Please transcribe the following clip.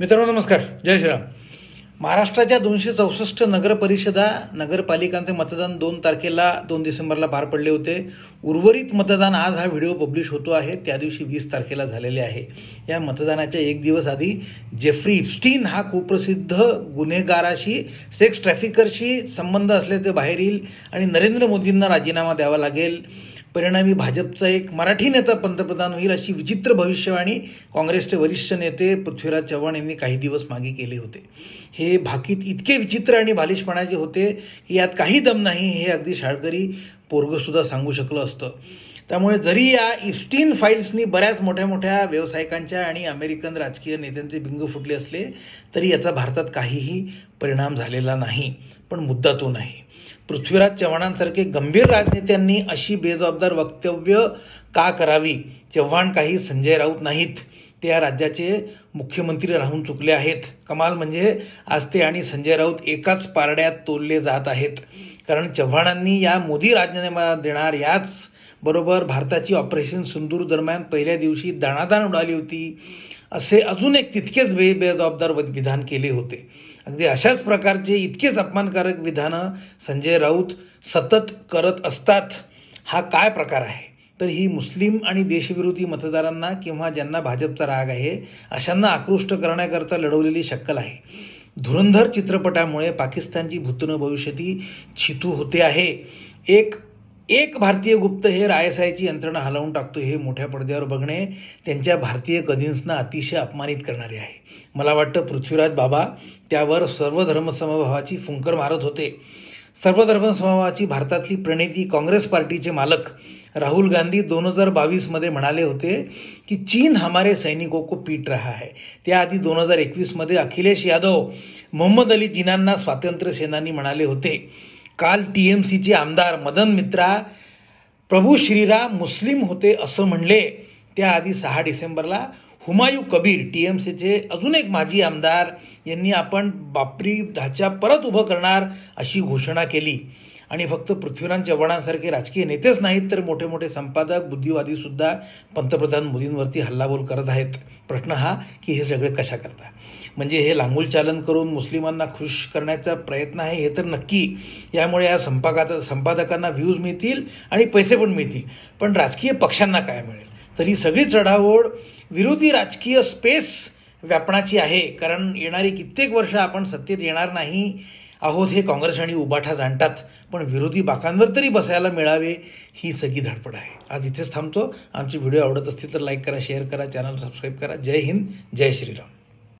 मित्रांनो नमस्कार. जय श्रीराम. महाराष्ट्राच्या दोनशे चौसष्ट नगरपरिषदा नगरपालिकांचे मतदान दोन तारखेला दोन डिसेंबरला पार पडले होते. उर्वरित मतदान आज हा व्हिडिओ पब्लिश होतो आहे. त्या दिवशी वीस तारखेला झालेले आहे. या मतदानाच्या एक दिवस आधी जेफ्री इप्स्टीन हा कुप्रसिद्ध गुन्हेगाराशी सेक्स ट्रॅफिकरशी संबंध असल्याचे बाहेर येईल आणि नरेंद्र मोदींना राजीनामा द्यावा लागेल. परिणामी भाजपचा एक मराठी नेता पंतप्रधान होईल अशी विचित्र भविष्यवाणी काँग्रेसचे वरिष्ठ नेते पृथ्वीराज चव्हाण यांनी काही दिवस मागे केले होते. हे भाकीत इतके विचित्र आणि बालिशपणाचे होते की यात काही दम नाही हे अगदी शाळकरी पोरगंसुद्धा सांगू शकलं असतं. त्यामुळे जरी या इफ्टीन फाईल्सनी बऱ्याच मोठ्या मोठ्या व्यावसायिकांच्या आणि अमेरिकन राजकीय नेत्यांचे बिंग फुटले असले तरी याचा भारतात काहीही परिणाम झालेला नाही पण मुद्दा तो नाही. पृथ्वीराज चव्हाणांसारखे गंभीर राजनेत्यांनी अशी बेजबाबदार वक्तव्य का करावी चव्हाण काही संजय राऊत नाहीत. ते या राज्याचे मुख्यमंत्री राहून चुकले आहेत. कमाल म्हणजे आज ते आणि संजय राऊत एकाच पारड्यात तोलले जात आहेत. कारण चव्हाणांनी या मोदी राजीनामा देणार याच बरोबर भारताची ऑपरेशन सिंदूर दरम्यान पहिल्या दिवशी दाणादाण उडाली होती. असे अजून एक तितकेच बे बेजबाबदार व- विधान केले होते. अगदी अशाच प्रकारचे इतकेच अपमानकारक विधानं संजय राऊत सतत करत असतात. हा काय प्रकार आहे? तर ही मुस्लिम आणि देशविरोधी मतदारांना किंवा ज्यांना भाजपचा राग आहे अशांना आकृष्ट करण्याकरता लढवलेली शक्कल आहे. धुरंधर चित्रपटामुळे पाकिस्तानची भूतन भविष्यती छितू होते आहे. एक एक भारतीय गुप्तहेर आय एस आयची यंत्रणा हलवून टाकतो हे मोठ्या पडद्यावर बघणे त्यांच्या भारतीय कझिन्सना अतिशय अपमानित करणारे आहे. मला वाटतं पृथ्वीराज बाबा त्यावर सर्वधर्मसमभावाची फुंकर मारत होते. सर्वधर्मसमभावाची भारतातली प्रणेती काँग्रेस पार्टीचे मालक राहुल गांधी दोन हजार बावीसमध्ये म्हणाले होते की चीन हमारे सैनिकों को पीट रहा है. त्याआधी दोन हजार एकवीसमध्ये अखिलेश यादव मोहम्मद अली जिनांना स्वातंत्र्य सेनानी म्हणाले होते. काल टी एम सीचे आमदार मदन मित्रा प्रभू श्रीराम मुस्लिम होते असं म्हणले. त्याआधी सहा डिसेंबरला हुमायू कबीर टी एम सीचे अजून एक माजी आमदार यांनी आपण बापरी ढाचा परत उभं करणार अशी घोषणा केली. आणि फक्त पृथ्वीराज चव्हाणांसारखे राजकीय नेतेच नाहीत तर मोठे मोठे संपादक बुद्धिवादीसुद्धा पंतप्रधान मोदींवरती हल्लाबोल करत आहेत. प्रश्न हा की हे सगळे कशा करता? म्हणजे हे लांगूल चालन करून मुस्लिमांना खुश करण्याचा प्रयत्न आहे हे तर नक्की. यामुळे या संपादकात संपादकांना व्ह्यूज मिळतील आणि पैसे पण मिळतील. पण राजकीय पक्षांना काय मिळेल? तर ही सगळी चढाओढ विरोधी राजकीय स्पेस व्यापणाची आहे कारण येणारी कित्येक वर्ष आपण सत्तेत येणार नाही. आहोत हे काँग्रेस आणि उबाठा जाणतात पण विरोधी बाकांवर तरी बसायला मिळावे ही सगळी धडपड आहे. आज इथेच थांबतो. आमचे व्हिडिओ आवडत असतील तर लाईक करा शेअर करा चॅनल सबस्क्राईब करा. जय हिंद जय श्रीराम.